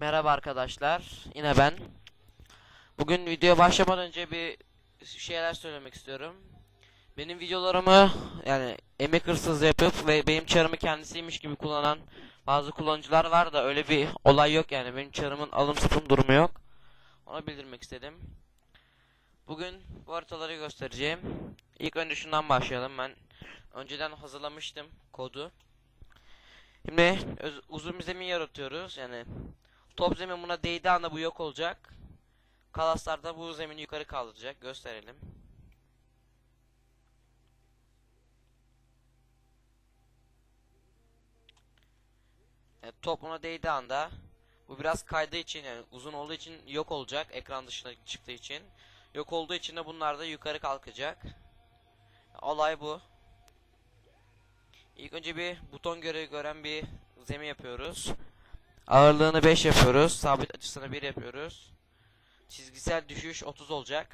Merhaba arkadaşlar. Yine ben. Bugün videoya başlamadan önce bir şeyler söylemek istiyorum. Benim videolarımı yani emek hırsız yapıp ve benim çarımı kendisiymiş gibi kullanan bazı kullanıcılar var da öyle bir olay yok yani. Benim çarımın alım satım durumu yok. Onu bildirmek istedim. Bugün bu haritaları göstereceğim. İlk önce şundan başlayalım. Ben önceden hazırlamıştım kodu. Şimdi uzun bir zemin yaratıyoruz. Yani top zemin buna değdiği anda bu yok olacak. Kalaslar da bu zemini yukarı kaldıracak. Gösterelim. Evet, top buna değdiği anda bu biraz kaydığı için yani uzun olduğu için yok olacak ekran dışına çıktığı için. Yok olduğu için de bunlar da yukarı kalkacak. Olay bu. İlk önce bir buton görevi gören bir zemin yapıyoruz. Ağırlığını 5 yapıyoruz. Sabit açısını 1 yapıyoruz. Çizgisel düşüş 30 olacak.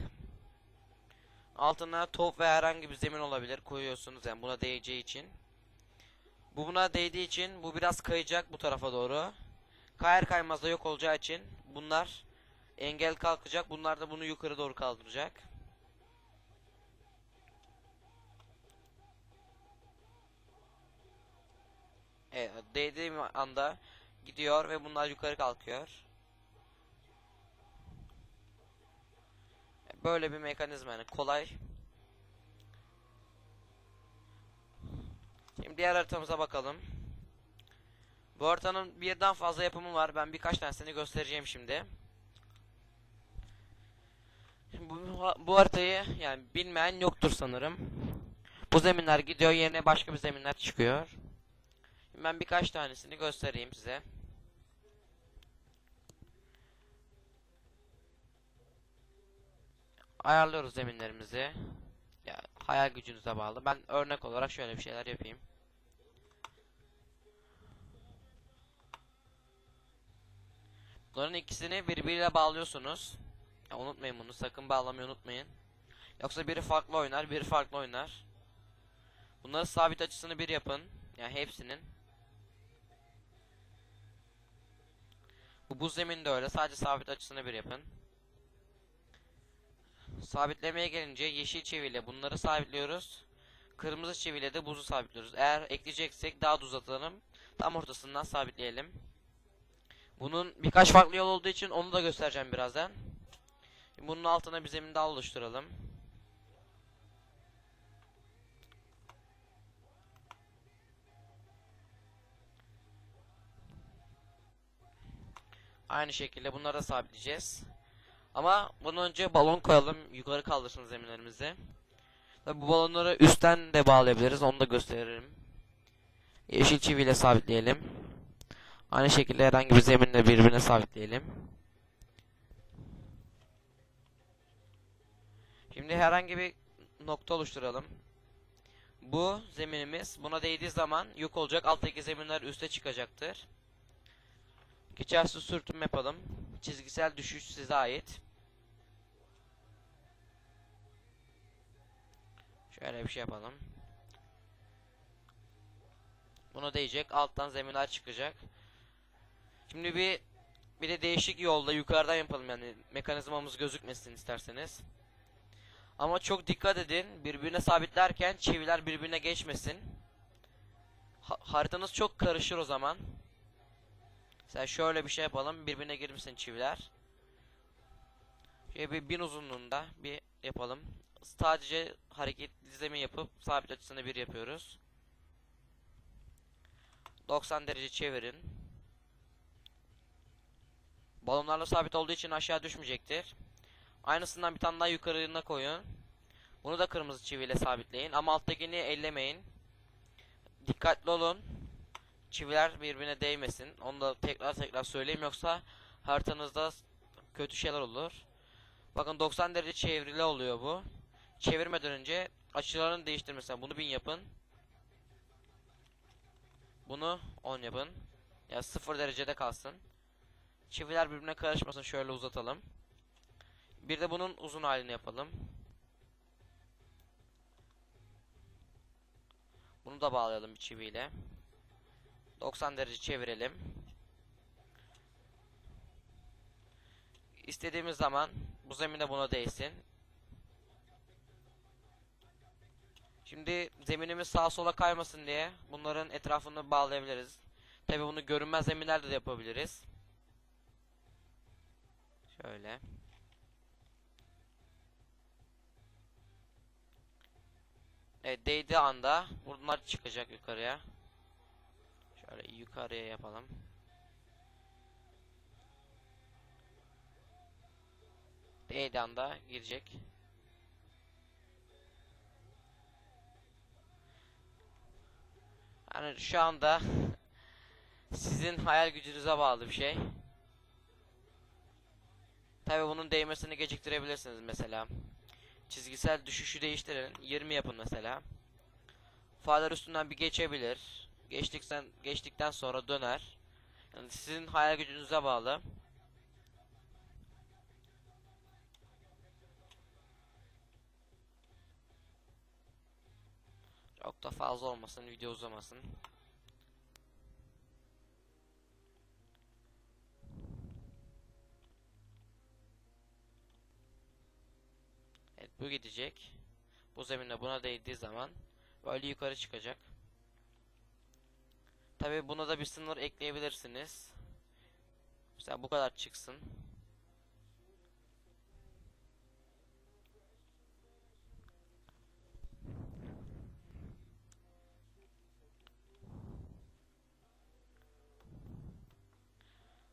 Altına top ve herhangi bir zemin olabilir koyuyorsunuz yani buna değeceği için. Bu buna değdiği için bu biraz kayacak bu tarafa doğru. Kayar kaymaz da yok olacağı için bunlar engel kalkacak. Bunlar da bunu yukarı doğru kaldıracak. Evet, değdiğim anda gidiyor ve bunlar yukarı kalkıyor. Böyle bir mekanizma yani kolay. Şimdi diğer haritamıza bakalım. Bu haritanın birden fazla yapımı var. Ben birkaç tanesini göstereceğim şimdi. Bu, bu haritayı yani bilmeyen yoktur sanırım. Bu zeminler gidiyor yerine başka bir zeminler çıkıyor. Ben birkaç tanesini göstereyim size. Ayarlıyoruz zeminlerimizi. Ya hayal gücünüze bağlı. Ben örnek olarak şöyle bir şeyler yapayım. Bunların ikisini birbiriyle bağlıyorsunuz. Ya unutmayın bunu. Sakın bağlamayı unutmayın. Yoksa biri farklı oynar, biri farklı oynar. Bunları sabit açısını bir yapın. Yani hepsinin. Bu buz zemin de öyle. Sadece sabit açısını bir yapın. Sabitlemeye gelince yeşil çiviyle bunları sabitliyoruz. Kırmızı çiviyle de buzu sabitliyoruz. Eğer ekleyeceksek daha da uzatalım. Tam ortasından sabitleyelim. Bunun birkaç farklı yol olduğu için onu da göstereceğim birazdan. Bunun altına bir zemin daha oluşturalım. Aynı şekilde bunları da sabitleyeceğiz. Ama bundan önce balon koyalım. Yukarı kaldırsın zeminlerimizi. Tabi bu balonları üstten de bağlayabiliriz. Onu da gösteririm. Yeşil çiviyle sabitleyelim. Aynı şekilde herhangi bir zeminle birbirine sabitleyelim. Şimdi herhangi bir nokta oluşturalım. Bu zeminimiz buna değdiği zaman yok olacak. Alttaki zeminler üste çıkacaktır. Geçersiz sürtünme yapalım. Çizgisel düşüş size ait. Şöyle bir şey yapalım. Buna değecek. Alttan zeminler çıkacak. Şimdi bir bir de değişik yolda yukarıdan yapalım yani mekanizmamız gözükmesin isterseniz. Ama çok dikkat edin. Birbirine sabitlerken çiviler birbirine geçmesin. Ha haritanız çok karışır o zaman. Mesela şöyle bir şey yapalım. Birbirine girmesin çiviler. Şöyle bir bin uzunluğunda bir yapalım. Sadece hareketli zemin yapıp sabit açısını bir yapıyoruz. 90 derece çevirin. Balonlarla sabit olduğu için aşağı düşmeyecektir. Aynısından bir tane daha yukarına koyun. Bunu da kırmızı çiviyle sabitleyin. Ama alttakini ellemeyin. Dikkatli olun. Çiviler birbirine değmesin. Onu da tekrar tekrar söyleyeyim yoksa haritanızda kötü şeyler olur. Bakın 90 derece çevrili oluyor bu. Çevirmeden önce açılarını değiştirmesen bunu 1000 yapın. Bunu 10 yapın. Ya 0 derecede kalsın. Çiviler birbirine karışmasın şöyle uzatalım. Bir de bunun uzun halini yapalım. Bunu da bağlayalım bir çiviyle. 90 derece çevirelim. istediğimiz zaman bu zemine buna değsin. Şimdi zeminimiz sağa sola kaymasın diye bunların etrafını bağlayabiliriz. Tabi bunu görünmez zeminlerde de yapabiliriz. Şöyle. Evet değdiği anda bunlar çıkacak yukarıya. Yukarıya yapalım. Değdiği anda girecek. Yani şu anda sizin hayal gücünüze bağlı bir şey. Tabi bunun değmesini geciktirebilirsiniz mesela. Çizgisel düşüşü değiştirin. 20 yapın mesela. Farlar üstünden bir geçebilir. Geçtikten geçtikten sonra döner. Yani sizin hayal gücünüze bağlı. Çok da fazla olmasın, video uzamasın. Evet bu gidecek. Bu zemine buna değdiği zaman böyle yukarı çıkacak. Tabi buna da bir sınır ekleyebilirsiniz. Mesela bu kadar çıksın.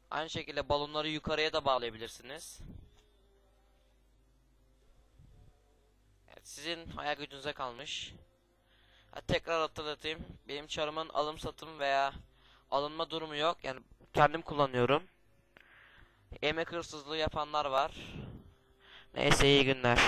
Aynı şekilde balonları yukarıya da bağlayabilirsiniz. Evet, sizin hayal gücünüze kalmış. Ha, tekrar hatırlatayım. Benim çarımın alım satım veya alınma durumu yok. Yani kendim kullanıyorum. Emek hırsızlığı yapanlar var. Neyse iyi günler.